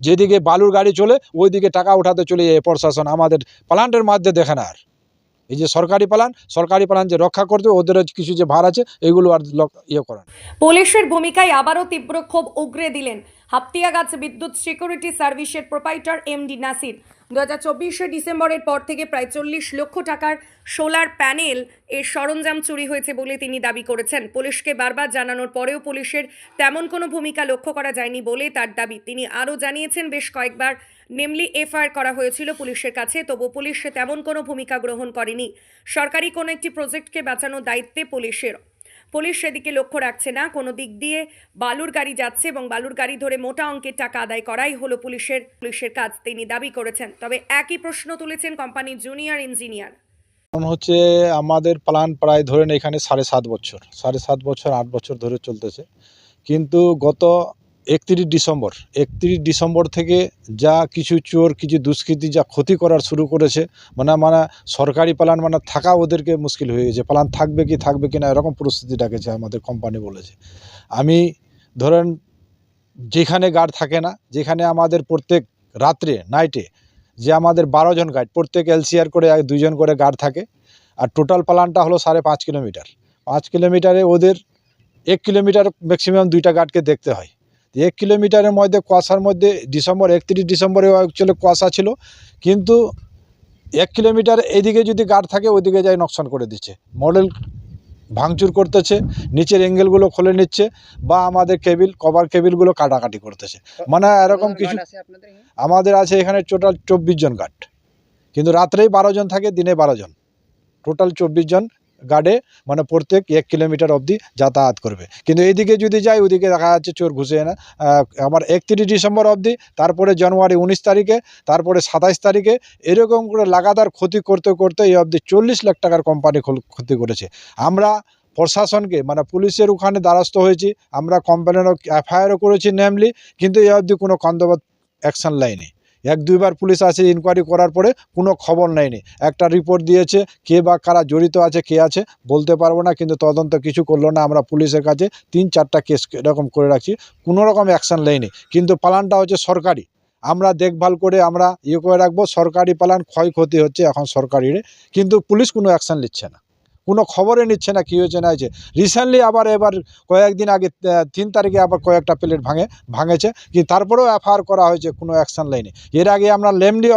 যেদিকে বালুর গাড়ি চলে, ওইদিকে টাকা উঠাতে চলে যায় প্রশাসন। আমাদের প্লান্টের মধ্যে দেখে না আর। এই যে সরকারি প্লান, সরকারি পালান যে রক্ষা করতে ওদের কিছু যে ভার আছে, এগুলো আর ইয়ে করে না পুলিশের ভূমিকায় আবারও তীব্র ক্ষোভ উগরে দিলেন হাপ্তিয়াগাছ বিদ্যুৎ সিকিউরিটি সার্ভিসের প্রোপাইটার এমডি নাসির। দু হাজার চব্বিশে ডিসেম্বরের পর থেকে প্রায় চল্লিশ লক্ষ টাকার সোলার প্যানেল এর সরঞ্জাম চুরি হয়েছে বলে তিনি দাবি করেছেন। পুলিশকে বারবার জানানোর পরেও পুলিশের তেমন কোনো ভূমিকা লক্ষ্য করা যায়নি বলে তার দাবি। তিনি আরও জানিয়েছেন, বেশ কয়েকবার নেমলি এফআইআর করা হয়েছিল পুলিশের কাছে, তবু পুলিশ তেমন কোনো ভূমিকা গ্রহণ করেনি। সরকারি কোনো একটি প্রজেক্টকে বাঁচানোর দায়িত্বে পুলিশের। পুলিশ সেদিকে লক্ষ্য রাখছে না, কোনো দিক দিয়ে বালুর গাড়ি যাচ্ছে এবং বালুর গাড়ি ধরে মোটা অঙ্কের টাকা আদায় করাই হলো পুলিশের পুলিশের কাজ, তিনি দাবি করেছেন। তবে একই প্রশ্ন তুলেছেন কোম্পানির জুনিয়র ইঞ্জিনিয়ার। হচ্ছে, আমাদের প্ল্যান প্রায় ধরেন এখানে সাড়ে সাত বছর, সাড়ে সাত বছর, আট বছর ধরে চলতেছে। কিন্তু গত একত্রিশ ডিসেম্বর একত্রিশ ডিসেম্বর থেকে যা কিছু চোর, কিছু দুষ্কৃতী যা ক্ষতি করার শুরু করেছে মানে মানে সরকারি প্ল্যান মানে থাকা ওদেরকে মুশকিল হয়ে গেছে। প্ল্যান থাকবে কি থাকবে কি না, এরকম পরিস্থিতি ডাকেছে আমাদের কোম্পানি বলেছে। আমি ধরেন যেখানে গার্ড থাকে না, যেখানে আমাদের প্রত্যেক রাত্রে নাইটে যে আমাদের বারো জন গার্ড প্রত্যেক এলসিআর করে এক, দুইজন করে গার্ড থাকে, আর টোটাল প্ল্যানটা হলো সাড়ে পাঁচ কিলোমিটার। পাঁচ কিলোমিটারে ওদের এক কিলোমিটার ম্যাক্সিমাম দুইটা গার্ডকে দেখতে হয়। এক কিলোমিটারের মধ্যে কুয়াশার মধ্যে ডিসেম্বর একত্রিশ ডিসেম্বরে অ্যাকচুয়ালি কুয়াশা ছিল। কিন্তু এক কিলোমিটার এদিকে যদি গার্ড থাকে ওইদিকে যাই নকশান করে দিচ্ছে। মডেল ভাঙচুর করতেছে নিচের অ্যাঙ্গেলগুলো খুলে নিচ্ছে বা আমাদের কেবিল কভার কেবিলগুলো কাটাকাটি করতেছে। মানে এরকম কিছু আমাদের আছে এখানে টোটাল চব্বিশ জন গার্ড কিন্তু রাত্রেই বারো জন থাকে দিনে বারো জন। টোটাল চব্বিশ জন। গার্ডে মানে প্রত্যেক এক কিলোমিটার অবধি যাতায়াত করবে। কিন্তু এইদিকে যদি যাই ওইদিকে দেখা যাচ্ছে চোর ঘুষে না আমার একত্রিশ ডিসেম্বর অবধি, তারপরে জানুয়ারি উনিশ তারিখে, তারপরে সাতাইশ তারিখে, এরকম করে লাগাতার ক্ষতি করতে করতে এই অবধি চল্লিশ লাখ টাকার কোম্পানি ক্ষতি করেছে। আমরা প্রশাসনকে মানে পুলিশের ওখানে দ্বারস্থ হয়েছি, আমরা কোম্পানির এফআইআরও করেছি নেমলি কিন্তু এই অবধি কোনো কন্দবাদ অ্যাকশন লাইনি। এক দুইবার পুলিশ আসে ইনকোয়ারি করার পরে কোনো খবর নেয়নি। একটা রিপোর্ট দিয়েছে, কে বা কারা জড়িত আছে, কে আছে, বলতে পারব না, কিন্তু তদন্ত কিছু করল না। আমরা পুলিশের কাছে তিন চারটা কেস এরকম করে রাখছি, কোনো রকম অ্যাকশন নেয়নি। কিন্তু পালানটা হচ্ছে সরকারি। আমরা দেখভাল করে আমরা ইয়ে করে রাখব, সরকারি পালান ক্ষয়ক্ষতি হচ্ছে এখন সরকারি কিন্তু পুলিশ কোনো অ্যাকশন নিচ্ছে না। কোনো খবরে নিচ্ছে না কী হয়েছে না হয়েছে রিসেন্টলি আবার এবার কয়েকদিন আগে তিন তারিখে আবার কয়েকটা প্লেট ভাঙে, ভাঙেছে। কিন্তু তারপরেও এফআইআর করা হয়েছে কোনো অ্যাকশন লাইনে এর আগে আমরা লেমডি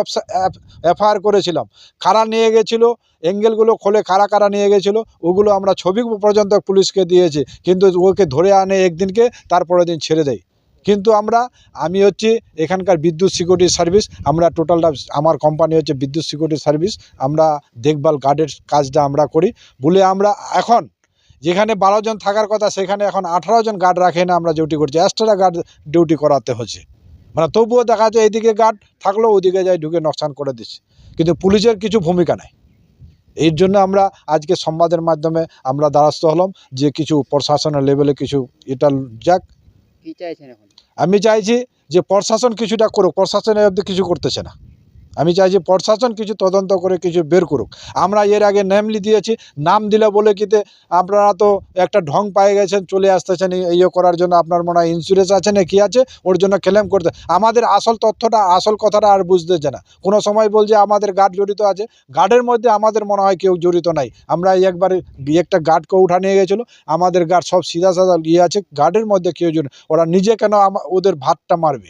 এফআইআর করেছিলাম। কারা নিয়ে গেছিল? অ্যাঙ্গেলগুলো খোলে কারা কারা নিয়ে গেছিল? ওগুলো আমরা ছবি পর্যন্ত পুলিশকে দিয়েছি। কিন্তু ওকে ধরে আনে একদিনকে, তারপরের দিন ছেড়ে দেয়। কিন্তু আমরা, আমি হচ্ছে এখানকার বিদ্যুৎ সিকিউরিটি সার্ভিস আমরা টোটালটা আমার কোম্পানি হচ্ছে বিদ্যুৎ সিকিউরিটি সার্ভিস আমরা দেখভাল গার্ডের কাজটা আমরা করি। বলে আমরা এখন, যেখানে বারো জন থাকার কথা, সেখানে এখন আঠারো জন গার্ড রাখে না আমরা ডিউটি করছি। এক্সট্রা গার্ড ডিউটি করাতে হচ্ছে। মানে তবুও দেখা যায় এইদিকে গার্ড থাকলেও ওইদিকে যাই ঢুকে নকশান করে দিচ্ছে। কিন্তু পুলিশের কিছু ভূমিকা নাই। এর জন্য আমরা আজকে সংবাদের মাধ্যমে আমরা দ্বারস্থ হলাম যে কিছু প্রশাসনের লেভেলে কিছু এটা যাক। আমি চাইছি যে প্রশাসন কিছুটা করুক প্রশাসনের অব্দি কিছু করতেছে না। আমি চাইছি প্রশাসন কিছু তদন্ত করে কিছু বের করুক। আমরা এর আগে নেমলি দিয়েছি, নাম দিলে বলে কিতে আপনারা তো একটা ঢং পায়ে গেছেন, চলে আসতেছেন ইয়ে করার জন্য আপনার মনে হয় ইন্স্যুরেন্স আছে না কি আছে, ওর জন্য ক্লেম করতে। আমাদের আসল তথ্যটা, আসল কথাটা আর বুঝতেছে না। কোনো সময় বলছে আমাদের গার্ড জড়িত আছে গার্ডের মধ্যে আমাদের মনে হয় কেউ জড়িত নাই। আমরা একবার একটা গার্ডকে উঠা নিয়ে গেছিল, আমাদের গার্ড সব সিধা সাদা ইয়ে আছে গার্ডের মধ্যে কেউ জড়িত ওরা নিজে কেন ওদের ভাতটা মারবে?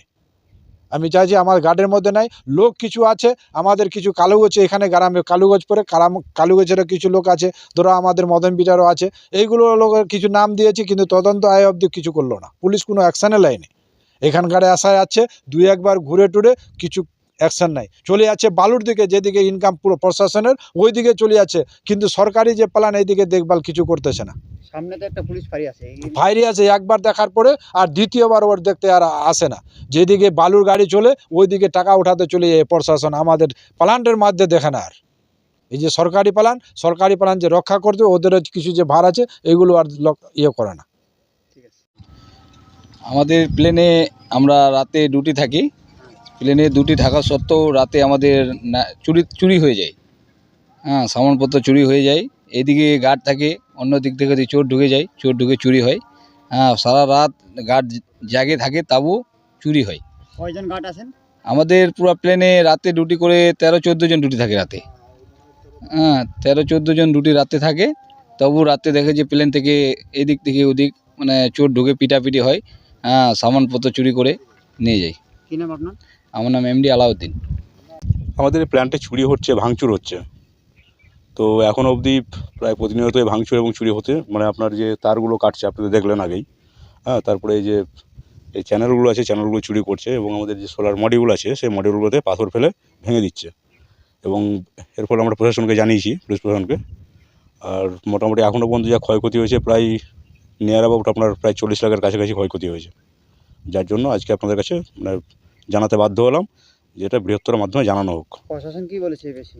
আমি চাইছি আমার গার্ডের মধ্যে নাই, লোক কিছু আছে, আমাদের কিছু কালুগোছ এখানে গ্রামে কালুগোজ পরে কালাম কালুগোছেরও কিছু লোক আছে, ধরো আমাদের মদন পিটারও আছে, এইগুলো লোকের কিছু নাম দিয়েছি, কিন্তু তদন্ত আয় অবধি কিছু করল না। পুলিশ কোনো অ্যাকশানে লাইনি। এখানকারে আসা যাচ্ছে দুই একবার ঘুরে টুরে কিছু অ্যাকশন নাই। চলে যাচ্ছে বালুর দিকে যেদিকে ইনকাম পুরো প্রশাসনের ওই দিকে চলে যাচ্ছে। কিন্তু সরকারি যে প্ল্যান এইদিকে দেখভাল কিছু করতেছে না। সামনে তো একটা পুলিশ ফাঁড়ি আছে। এই- ফায়ারি আছে একবার দেখার পরে আর দ্বিতীয়বার ওর দেখতে আর আসে না। যেদিকে বালুর গাড়ি চলে ওইদিকে টাকা উঠাতে চলে যায় প্রশাসন। আমাদের প্লান্টের মধ্যে দেখে না আর। এই যে সরকারি প্লান সরকারি প্লান যে রক্ষা করতে ওদের কিছু যে ভার আছে এগুলো আর লক- ইয়ে করে না। ঠিক আছে। আমাদের প্লেনে আমরা রাতে ডিউটি থাকি। প্লেনে দুটি থাকা সত্ত্বেও রাতে আমাদের না চুরি চুরি হয়ে যায়। হ্যাঁ সামানপত্র চুরি হয়ে যায়। এদিকে গার্ড থাকে অন্য দিক থেকে যদি চোর ঢুকে যায় চোর ঢুকে চুরি হয়। হ্যাঁ সারা রাত গার্ড জাগে থাকে তাবু চুরি হয়। কয়জন গার্ড আছেন? আমাদের পুরো প্লেনে রাতে ডিউটি করে তেরো চোদ্দ জন ডিউটি থাকে রাতে। হ্যাঁ তেরো চোদ্দ জন ডিউটি রাতে থাকে। তবু রাতে দেখে যে প্লেন থেকে এদিক থেকে ওদিক মানে চোর ঢুকে পিটাপিটি হয়। হ্যাঁ সামানপত্র চুরি করে নিয়ে যায়। কি নাম আপনার? আমার নাম এমডি আলাউদ্দিন। আমাদের প্ল্যান্টে চুরি হচ্ছে, ভাঙচুর হচ্ছে। তো এখন অবধি প্রায় প্রতিনিয়ত ভাঙচুর এবং চুরি হতে মানে আপনার যে তারগুলো কাটছে আপনাদের দেখলেন আগেই। হ্যাঁ তারপরে এই যে, এই চ্যানেলগুলো আছে চ্যানেলগুলো চুরি করছে এবং আমাদের যে সোলার মডিউল আছে, সেই মডিউলগুলোতে পাথর ফেলে ভেঙে দিচ্ছে। এবং এর ফলে আমরা প্রশাসনকে জানিয়েছি, পুলিশ প্রশাসনকে। আর মোটামুটি এখনও পর্যন্ত যা ক্ষয়ক্ষতি হয়েছে, প্রায় নিয়ার অ্যাবাউট আপনার প্রায় চল্লিশ লাখের কাছাকাছি ক্ষয়ক্ষতি হয়েছে। যার জন্য আজকে আপনাদের কাছে মানে জানাতে বাধ্য হলাম যেটা বৃহত্তর মাধ্যমে জানানো হোক। প্রশাসন কি বলেছে বেশি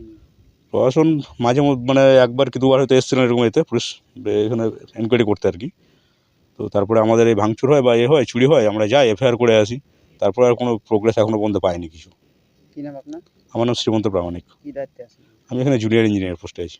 প্রশাসন মাঝে মধ্যে মানে একবার কি দুবার হয়তো এসেছিলেন এরকম এতে পুলিশ এখানে এনকোয়ারি করতে আর কি। তো তারপরে আমাদের এই ভাঙচুর হয় বা এ হয় চুরি হয় আমরা যাই এফআইআর করে আসি। তারপরে আর কোনো প্রোগ্রেস এখনও পর্যন্ত পাইনি কিছু। কি নাম আপনার? আমার নাম শ্রীমন্ত প্রামাণিক। কি দায়িত্বে আছেন? আমি এখানে জুনিয়র ইঞ্জিনিয়ার পোস্টে আছি।